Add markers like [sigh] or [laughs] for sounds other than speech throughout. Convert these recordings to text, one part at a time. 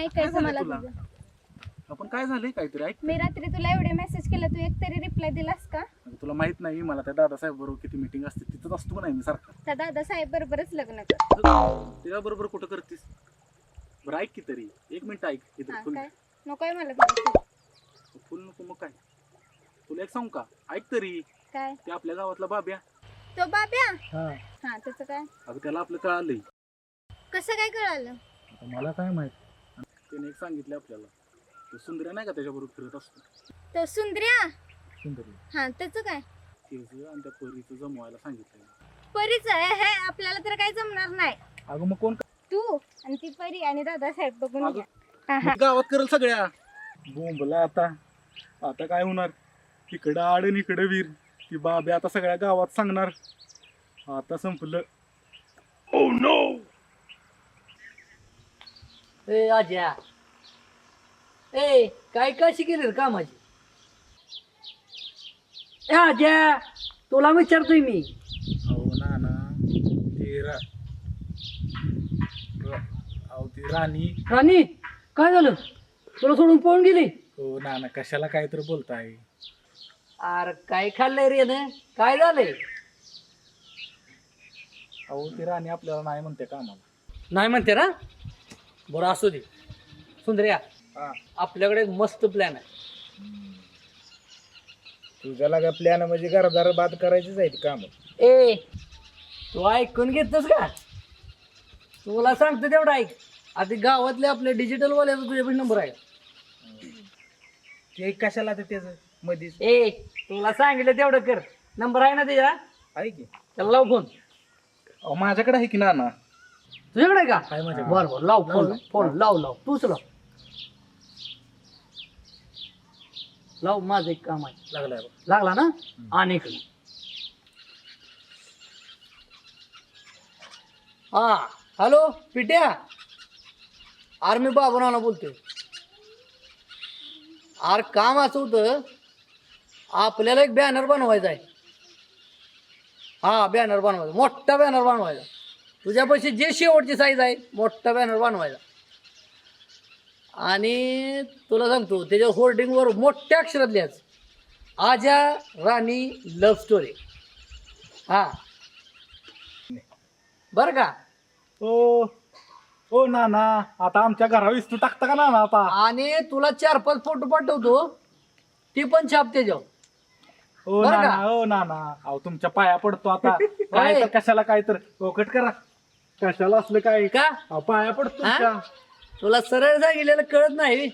काय ऐकायचं झालं मला तुला? तुझं. आपण काय झालंय काहीतरी? ऐक. मी रात्री तुला एवढे मेसेज केला तू एक तरी रिप्लाय दिलास का? अगं, तुला माहीत नाही मला त्या दादासाहेब बरोबर किती मिटिंग असते तिथंच असतो का नाही मी सारखा? त्या दादा साहेब बरोबरच लग्न कर. त्याच्या बरोबर कुठं करतीस? बरं ऐक की तरी. एक मिनिट ऐक हा इथं फुल काय नकोय मला तुझं फुल नको मग काय? तुला एक सांगू का? ऐक तरी. काय? ते आपल्या गावातला बाब्या. तो बाब्या? हा. त्याचं काय? अगं त्याला आपलं कळालंय. कसं काय कळालं? मला काय माहीत? त्याने एक सांगितलं आपल्याला. तो सुंदर्या नाही का त्याच्याबरोबर फिरत असतो? तो सुंदर्या? सुंदरी हा त्याचं काय? तेच आणि त्या परीचं जमवायला सांगितलं परीच आहे हे आपल्याला तर काही जमणार नाही. अगं मग कोण तू आणि ती परी आणि दादा साहेब बघून अगं, घ्या. हा हा. मग गावात करेल सगळ्या. बोंबला आता. आता काय होणार? इकडं आड आणि इकडं वीर. ती बाबे आता सगळ्या गावात सांगणार. आता संपलं. ए आज्या. ए काय कशी केली रे कामाची? ए आज्या तुला विचारतोय मी. अहो ना ना ते रा र- अहो ती राणी. राणी काय झालं? तुला सोडून पळून गेली? हो ना ना कशाला काय तर बोलताय? अरे काय खाल्लंय रे न काय झालंय? अहो ती राणी आपल्याला नाही म्हणते का आम्हाला नाही म्हणते ना? बरं असू दे. सुंदर्या हा. आपल्याकडे एक मस्त प्लॅन आहे. तुझ्या लागा प्लॅन म्हणजे घरदार बाद करायचीच आहे काम. ए तू ऐकून घेतोस का? तुला सांगतो तेवढं ऐक. आता गावातले आपले डिजिटल वाल्याचा तुझ्याकडे नंबर आहे ते कशाला ते त्याचं? मधीच. ए तुला सांगितलं तेवढं कर. नंबर आहे ना त्याच्या आहे की. त्याला लाव फोन. अहो माझ्याकडे आहे की ना ना तुझ्याकडे का? बर बर लाव फोन फोन लाव लाव. तूच लाव. लाव माझं एक काम आहे. लागलाय बघ. लागला ना? आणि इकडे हा हॅलो पिट्या. अरे मी बाबूरावला बोलतोय. अरे काम असं होतं आपल्याला एक बॅनर बनवायचा आहे. हा बॅनर बनवायचा. मोठा बॅनर बनवायचा. तुझ्यापाशी जे शेवटची साईज आहे मोठा बॅनर बनवायचा. आणि तुला सांगतो त्याच्या होर्डिंगवर मोठ्या अक्षरात लिहायचं. आजा राणी लव्ह स्टोरी हा. बरं का? ओ ओ ना ना आता आमच्या घरावर इस्तू टाकता का ना ना आता? आणि तुला चार पाच फोटो पाठवतो. ती पण छाप त्याच्यावर. ओ बरं ना का? ना ओ ना ना अहो तुमच्या पाया पडतो आता. [laughs] काय. तर कशाला काय तर? ओकट करा. कशाला असलं काय? का? अहो, पाया पडतो हा? तुमच्या. तुला सरळ सांगितलेलं कळत नाही.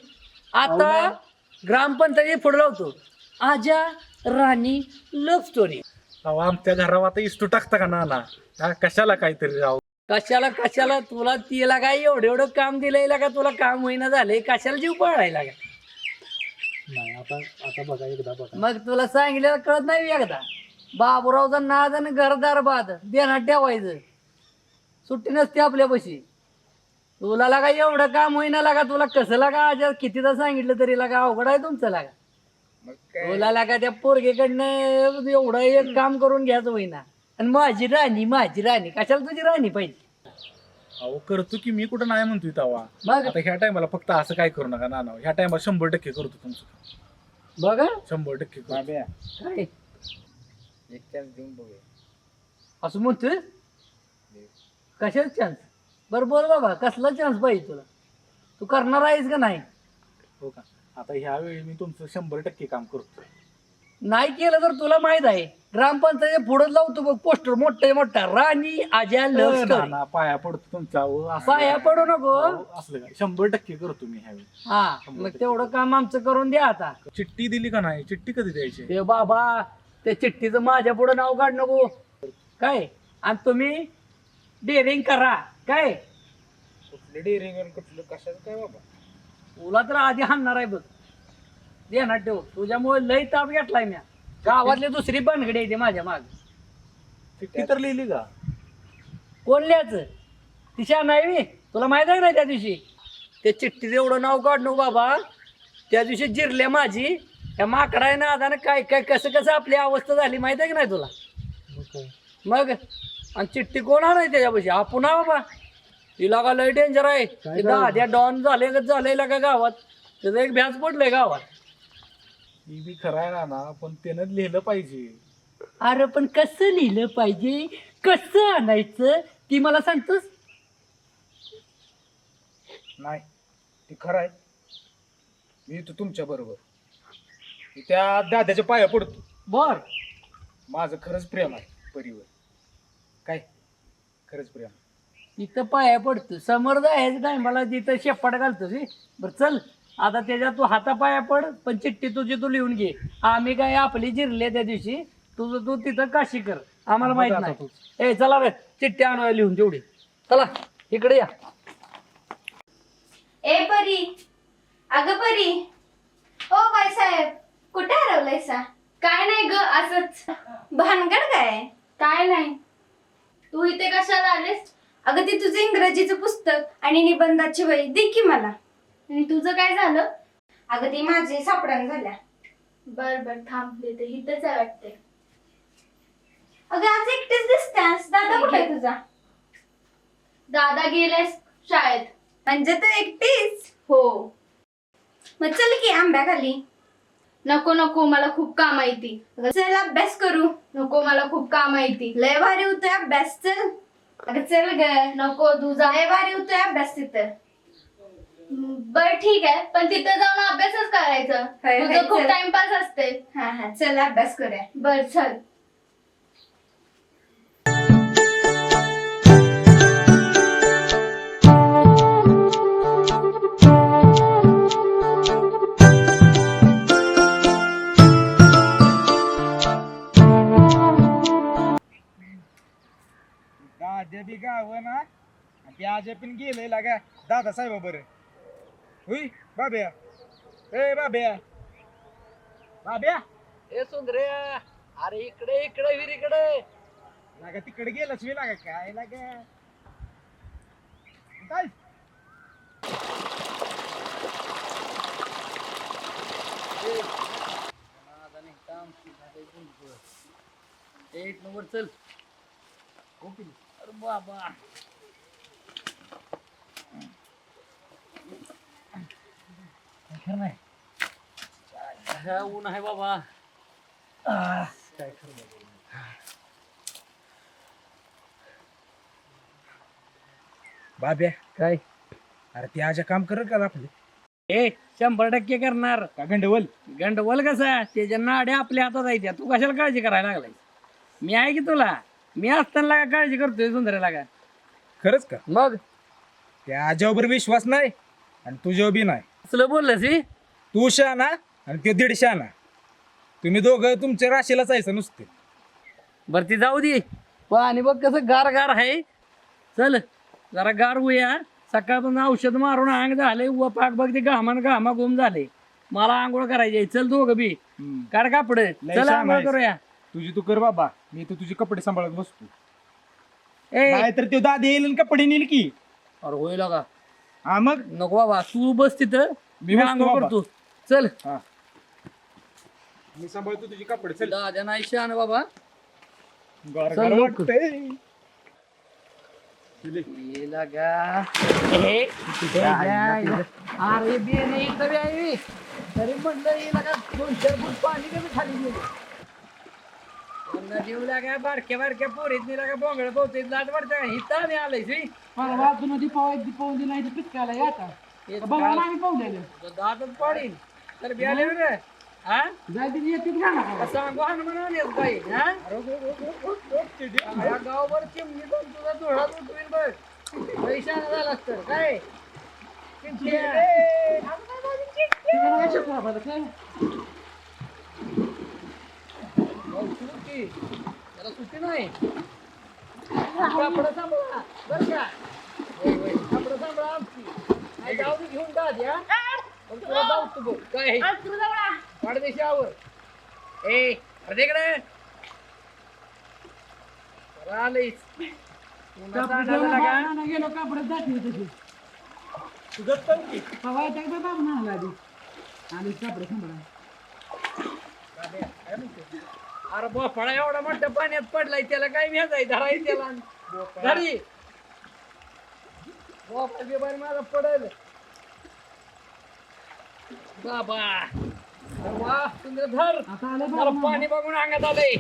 आता ग्रामपंचायत पुढे लावतो. आजा राणी लव्ह स्टोरी अहो आमच्या घरावर आता इस्तू टाकता का ना ना हा, कशाला काहीतरी राव? कशाला कशाला? तुला तिला काय एवढं एवढं काम दिलंय का तुला काम होईना झालंय. कशाला जीव पळायला का नाही आता आता बघा एकदा बघा. मग तुला सांगितलेलं कळत नाही एकदा. बाबूरावचा नाद आणि घरदार बाद. देण्यात ठेवायचं. सुट्टी नसते आपल्यापाशी. तुला लागा एवढं काम होईना लागा तुला कसं लागा? आज कितीदा सांगितलं तरी लागा अवघड आहे तुमचं लागा. मग काय? तुला लागा त्या पोरगेकडनं एवढं एक काम करून घ्यायचं होईना. आणि माझी राणी माझी राणी कशाला तुझी राणी पाहिजे? अहो करतो की मी कुठं नाही म्हणतोय तवा. बघ. आता ह्या टायमाला फक्त असं काय करू नका ना ह्या टायमाला शंभर टक्के करतो तुमचं बघा. शंभर टक्के करतो. बाब्या काय? एक चान्स देऊन बघूया. असं म्हणतोय? कशाच चान्स बरं बोल बाबा कसला चान्स पाहिजे तुला? तू करणार आहेस का नाही? हो का? आता ह्या वेळी मी तुमचं शंभर टक्के काम करतो नाही केलं तर तुला माहीत आहे ग्रामपंचायत पुढे लावतो बघ पोस्टर मोठा मोठा. राणी आजा लव्ह ना स्टोरी ना पाया पडतो तुमचा अहो, पाया पडू नको. अहो, असलं काय? शंभर टक्के करतो मी ह्यावेळी. हा मग तेवढं काम आमचं करून द्या आता. चिठ्ठी दिली का नाही? चिठ्ठी कधी द्यायची? ते बाबा त्या चिठ्ठीचं माझ्या पुढे नाव काढ नको. काय? आणि तुम्ही? डेअरिंग करा. काय? कुठलं डेअरिंग आणि कुठलं कशाचं काय बाबा? तुला तर आधी हाणणार आहे बघ. देणार ठेव. तुझ्यामुळे लय ताप घेतलाय म्या. गावातली दुसरी बनगडी येते माझ्या माग. चिठ्ठी तर लिहिली का? कोण लिहायचं? तिच्या नाही मी तुला माहीत आहे ना त्या दिवशी? त्या चिठ्ठीचं एवढं नाव काढणं बाबा. त्या दिवशी जिरल्या माझी. त्या माकडा आहे ना काय काय कसं कसं आपली अवस्था झाली माहीत आहे की नाही तुला? मग आणि चिठ्ठी कोण नाही त्याच्यापाशी? आपण हा बाबा. तिला का लय डेंजर आहे? ते दाद्या डॉन झाले का झालंय का गावात? त्याचं एक भ्यास पडलंय गावात. ही बी खरं आहे ना ना पण त्यानं लिहिलं पाहिजे. अरे पण कसं लिहिलं पाहिजे? कसं आणायचं? ती मला सांगतोस? नाही ते खरं आहे. मी येतो तुमच्या बरोबर. मी त्या दादाच्या पाया पडतो. बर. माझं खरंच प्रेम आहे परीवर. काय? खरंच प्रेम तिथं पाया पडतो समोर जायचं टायमाला तिथं शेपाट घालतोस हे. बरं चल. आता त्याच्यात तू हातापाया पड पण चिठ्ठी तुझी तू लिहून घे. आम्ही काय आपली जिरले त्या दिवशी. तुझं तू तिथं काशी कर. आम्हाला माहीत नाही. ए चला रे. चिठ्ठी आणूया लिहून तेवढी चला. इकडे या. ए परी. अगं परी. ओ बाई साहेब. कुठे हरवलायसा? काय नाही ग असंच. भानगड काय? काय नाही. तू इथे कशाला आलीस? अगं ते तुझं इंग्रजीचं पुस्तक आणि निबंधाची वही दे की मला. आणि तुझं काय झालं? अगं ती माझी सापडण झाल्या. बर बर थांब देते इथंच आहे वाटते अगं आज एकटीच दिसतेस. दादा कुठे आहे तुझा? दादा गेलास शाळेत. म्हणजे तू एकटीच? हो. मग चल की आंब्या खाली. नको नको मला खूप काम आहे ती चल अभ्यास करू. नको मला खूप काम आहे ती लय भारी होतोय अभ्यास चल. अगं चल ग नको तू जा. लय भारी होतोय अभ्यास तिथं. बर ठीक आहे. पण तिथे जाऊन अभ्यासच करायचं. होय, होय, तुझं खूप चल. टाइमपास असते हा हा चल अभ्यास करूया. बर चल. दादा बी गाव ना. ते आजे पण गेले लागा. दादा साहेब बरं हुई बाब्या. ए बाब्या. बाब्या. ए सुंदरे. अरे इकडे इकडे विर इकडे. लागा तिकडे गेलाच मी लागा. काय लागा? काय? एक नंबर चल. अरे बाबा खरं नाही? हा, ऊन आहे बाबा. काय खरं नाही. बाब्या काय? अरे ते आजा काम करत का आपले? ए शंभर टक्के करणार. का गंडवल? गंडवल कसा? त्याच्या नाड्या आपल्या हातात आहे त्या तू कशाला काळजी करायला लागलाय मी आहे की तुला? मी असताना लागा काळजी करतोय सुंदऱ्याला का खरंच का? मग? त्या आजावर विश्वास नाही आणि तुझ्यावर बी नाही. असलं बोललंस ही? तू शहाणा आणि ते दीड शहाणा. तुम्ही दोघं तुमच्या राशीलाच जायचं नुसते. बरं ती जाऊ दे. पाणी बघ कसं गार गार आहे. चल जरा गार होऊया. सकाळपासून औषध मारून अंग झाले व पाक बघ ते घामान घामा घुम झाले मला आंघोळ करायची आहे. चल दोघं बी. काढ कापड. लय चल आंघोळ आहेस. करूया. तुझी तू कर बाबा मी तर तुझे कपडे सांभाळत बसतो. ए! नाही तर ते दादी येईल आणि कपडे नेईल की. अरे होईल का हा मग? नको बाबा तू बस तिथं. मी मी बसतो आंघोळ बाबा. करतो चल. मी सांभाळतो तुझे कपडे चल. दादा नाही शान बाबा. गार चल गार लवकर. वाटतंय. ये लगा. हे अरे बे नाही बी आहे. तरी म्हणलं ये लगा दोन चार फूट पाणी कमी खाली गेलं. काय बारक्या बारक्या पोरीत मी लगा बोंगळ पोहते लाट वाटतं हिता आम्ही आलंय सी. परवा तुला दीपावली दीपावली नाही तर पिचकायला या का बघा ना आम्ही पावलेलं. दातच पाडीन. तर हा? येतील का? ना सांगू बाई. हा? या गावभर चिमणी पण तुझा धुळा उठवील बघ. झाला तर काय. तुम्हाला काय शिकवा बरं काय भाऊ, सुट्टी. त्याला सुट्टी नाही. कापड सांभाळा बर का? होय, होय. कापड सांभाळा आमची. नाही जाऊ दे घेऊन जा द्या पण तुला जाऊ तू बघ. काय ए. गेलो कापडात जाते तशी. तुझं पण की. बाबा आधी कापड सांभाळा. अरे बोफळा एवढा मोठ्या पाण्यात पडलाय त्याला काय व्याजाय धराय त्याला? धरी. मोबाईल बिबाईल माझा पडेल. बाबा. वा धर पाणी बघून अंगात आलंय.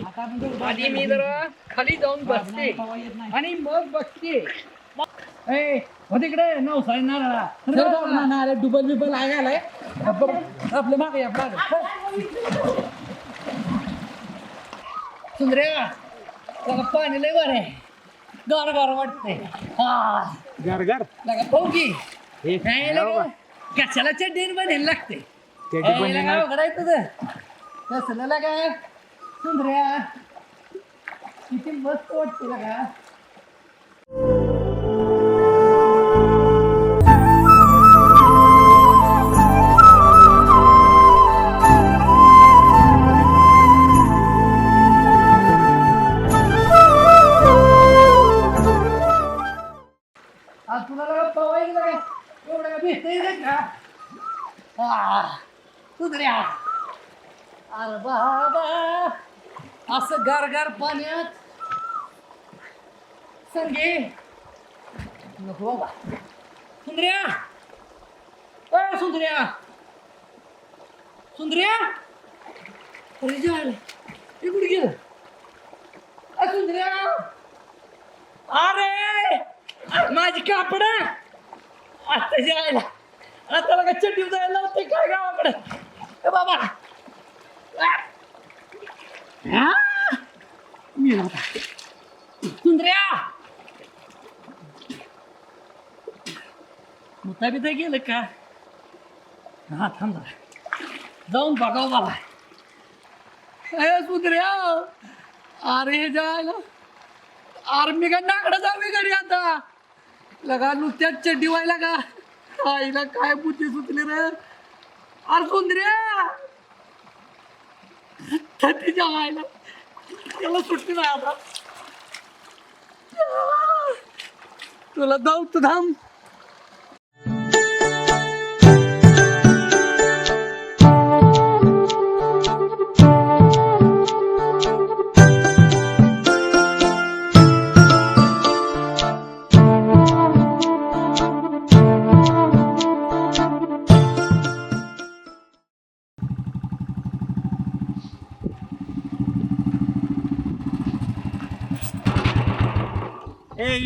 आधी मी जरा खाली जाऊन बसते. आणि मग बघते ए हो तिकडे नवसाई नारळा. चल बाबा, ना, ना, अरे डुबल बिबल आहे आलाय आपलं मागे या मागे. सुंदर्या त्याला पाणी लय बरं आहे. गार गार वाटते हा. गार गार? लगा पाहू की. लगा कशाला चड्डीन बनायला लागते लगा अवघड आहे तुझं. कसलं लगा? सुंदर्या किती मस्त वाटते लगा. आज तुला लगा पवायला लगा एवढं का भेटतंय रे का? हा. सुंदर्या अरे बाबा असं गार गार पाण्यात. संगे. नको बाबा. सुंदर्या. अ सुंदर्या. सुंदर्या. अरे जाल हे कुठे गेलं? अ सुंदर्या. अरे! माझी कापड. आता जायला आता बघा चड्डी जायला होते काय गावाकडे? बाबा. मी होता. मुता बिता गेलं का? हा थांब जाऊन बघाव हो बाबा. सुंदर्या. अरे जायला. आर्मी का नाकडं जाऊ घरी आता? लगा नुसत्याच चड्डी व्हायला का आईला काय बुद्धी सुचली रे? अरे सुंदर्या तिच्या आईला त्याला सुट्टी नाही आता. तुला जाऊ तू थांब.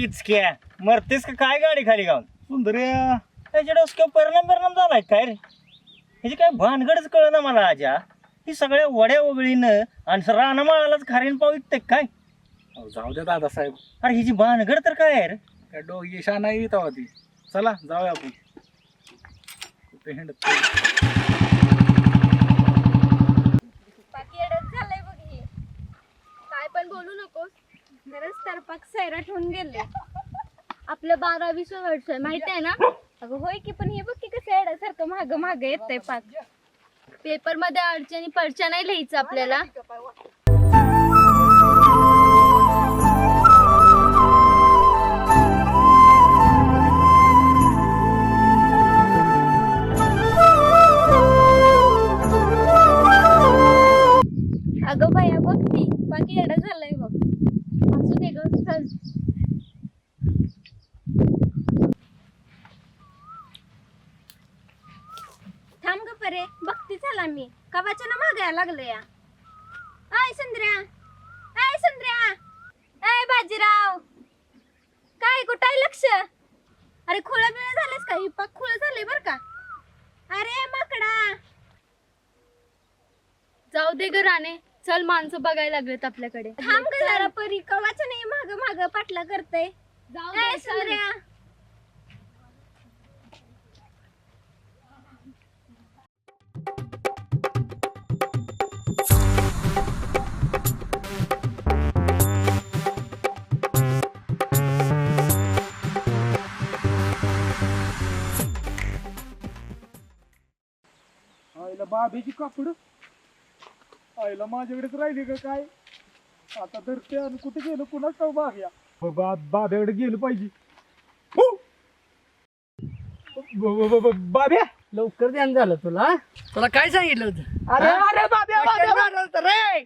इचक्या. मरतेस का काय गाडी खाली गाऊन? सुंदर्या. त्याच्या डोसक्यावर परिणाम परिणाम झालाय काय रे? ह्याची काय भानगडच कळ ना मला आजा ही. सगळ्या वड्या वगळीनं आणि राणा माळालाच खारीन पाव विकते काय? अहो, जाऊ द्या दादासाहेब. अरे हिची भानगड तर काय आहे रे? काय डो येशा नाही येत. ती चला जाऊया आपण. कुठे हिंडत. बाकी झालंय बघ हे. काय पण बोलू नकोस. खरंच तर पाक सैराट होऊन गेले. आपलं बारावीसवं वर्ष आहे माहिती आहे ना? अगं होय की पण हे बघ की कसं येण्यासारखं माग माग येतंय पाक. पेपरमध्ये अडचणी पडच्या नाही लिहायचं आपल्याला. काय लक्ष? अरे खुळा बिळा झालेस का? ही पाक खुळ झाले बर का? अरे माकडा! जाऊ दे ग राणे. चल माणसं बघायला लागलेत आपल्याकडे. थांब ग जरा परी. कवाच नाही माग माग पाटला करते जाऊ दे चल. सुंदर्या बाबेची कापड. आईला माझ्याकडेच राहिली का काय? आता तर ते आणि कुठे गेलं कुणाच ठाऊ बाग्या बाबा बाब्याकडे गेलं पाहिजे. हु! ब- ब- ब- ब- बाब्या लवकर ध्यान झालं तुला तुला काय सांगितलं होतं? अरे अरे बाब्या बाब्या रे?